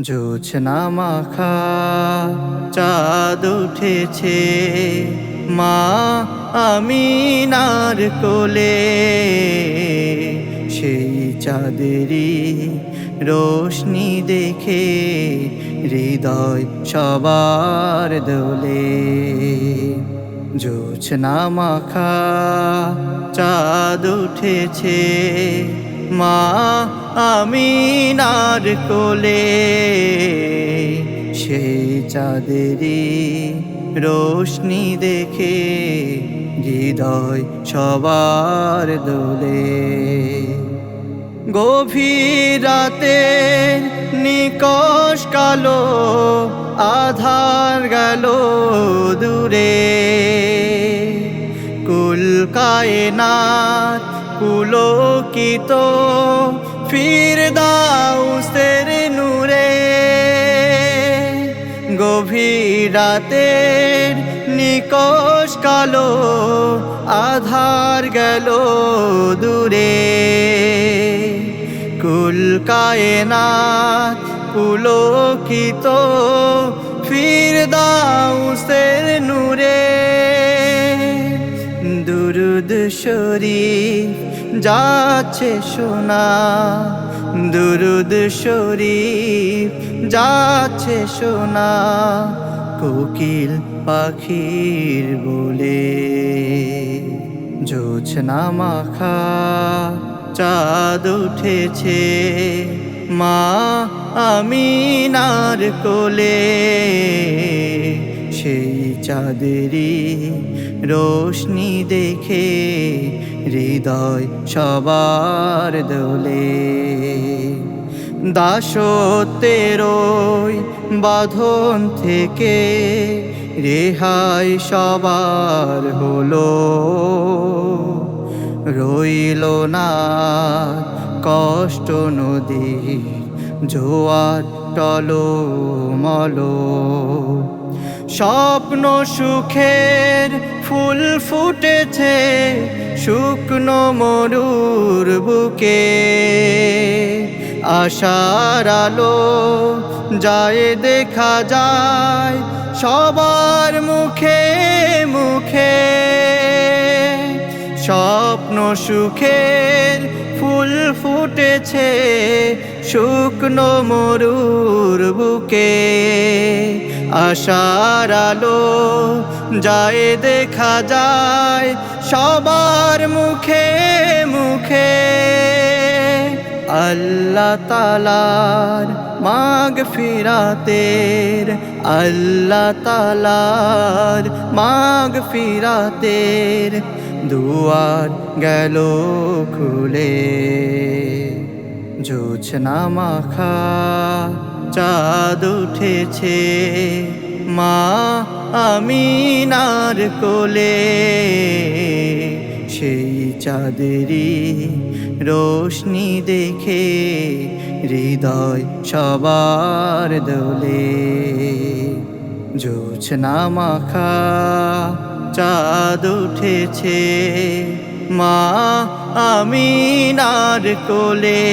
জোছনা মাখা, চাঁদ উঠেছে। মা, আমিনার কোলে। সেই চাঁদেরই রোশনি দেখে হৃদয় সবার দোলে। জোছনা মাখা, চাঁদ উঠেছে। মা, আমিনার কোলে সেই চাঁদেরই রোশনি দেখে হৃদয় সবার দোলে। গভীর রাতে নিকশ কালো আধার গেল দূরে। কুল কায়নাত পুলকিত ফির দাউসের নূরে। গভীর নিকশ কালো আধার গেল দূরে। কুল কায়নাত পুলকিত ফির দাউসের নূরে। দুরুদ শরীফ যাচ্ছে শোনা দুরুদ শরীফ যাচ্ছে শোনা কোকিল পাখির বলে জোছনা মাখা চাঁদ উঠেছে, মা আমিনার কোলে সেই চাঁদেরই রোশনি দেখে হৃদয় সবার দোলে। দাসত্বেরই বাঁধন থেকে রেহাই সবার হলো। রইল না কষ্ট নদী, জোয়ার টলো মলো স্বপ্ন সুখের ফুল ফুটেছে শুকনো মরুর বুকে। আশার আলো যায়, দেখা যায় সবার মুখে মুখে। স্বপ্ন সুখের ফুল ফুটেছে শুকনো মরুর বুকে। আশার আলো যায়, দেখা যায় সবার মুখে মুখে। আল্লাহ তালার মাগ ফিরাতের, আল্লাহ তালার মাগ ফিরাতের দুয়ার গেল খুলে। জোছনা মাখা চাঁদ উঠেছে। মা আমিনার কোলে। সেই চাঁদেরই রোশনি দেখে হৃদয় সবার দোলে। জোছনা মাখা, চাঁদ উঠেছে। মা আমিনার কোলে।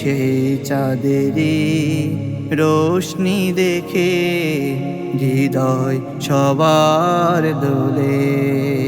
সেই চাঁদেরি রোশনি দেখে হৃদয় সবার দোলে।